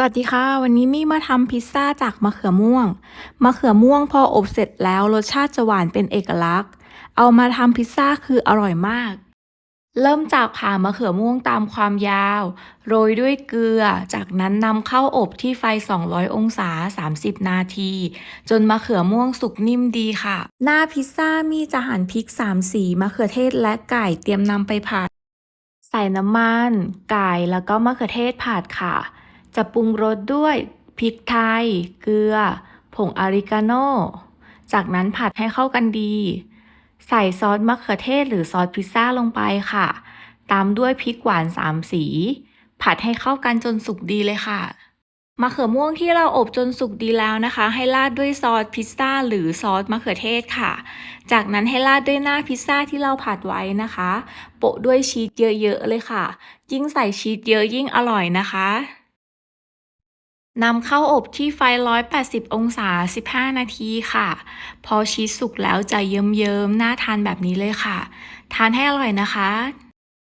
สวัสดีค่ะ วันนี้มี่มาทำพิซซ่าจากมะเขือม่วง มะเขือม่วงพออบเสร็จแล้วรสชาติจะหวานเป็นเอกลักษณ์ เอามาทำพิซซ่าคืออร่อยมาก เริ่มจากผ่ามะเขือม่วงตามความยาว โรยด้วยเกลือ จากนั้นนำเข้าอบที่ไฟ 200 องศา 30 นาที จนมะเขือม่วงสุกนิ่มดีค่ะ หน้าพิซซ่ามีจะหั่นพริก 3 สีมะเขือเทศและไก่เตรียมนำไปผัด ใส่น้ำมัน ไก่แล้วก็มะเขือเทศผัดค่ะ จะปรุงรสด้วยพริกไทย เกลือ ผงอาริกาโนจากนั้นผัดให้เข้ากันดี ใส่ซอสมะเขือเทศหรือซอสพิซซ่าลงไปค่ะ ตามด้วยพริกหวานสามสี ผัดให้เข้ากันจนสุกดีเลยค่ะมะเขือม่วงที่เราอบจนสุกดีแล้วนะคะ ให้ราดด้วยซอสพิซซ่าหรือซอสมะเขือเทศค่ะ จากนั้นให้ราดด้วยหน้าพิซซ่าที่เราผัดไว้นะคะ โปะด้วยชีสเยอะๆเลยค่ะ ยิ่งใส่ชีสเยอะยิ่งอร่อยนะคะ นำเข้าอบที่ไฟ 180 องศา 15 นาทีค่ะ พอชีสสุกแล้วจะเยิ้มๆน่าทานแบบนี้เลยค่ะ ทานให้อร่อยนะคะ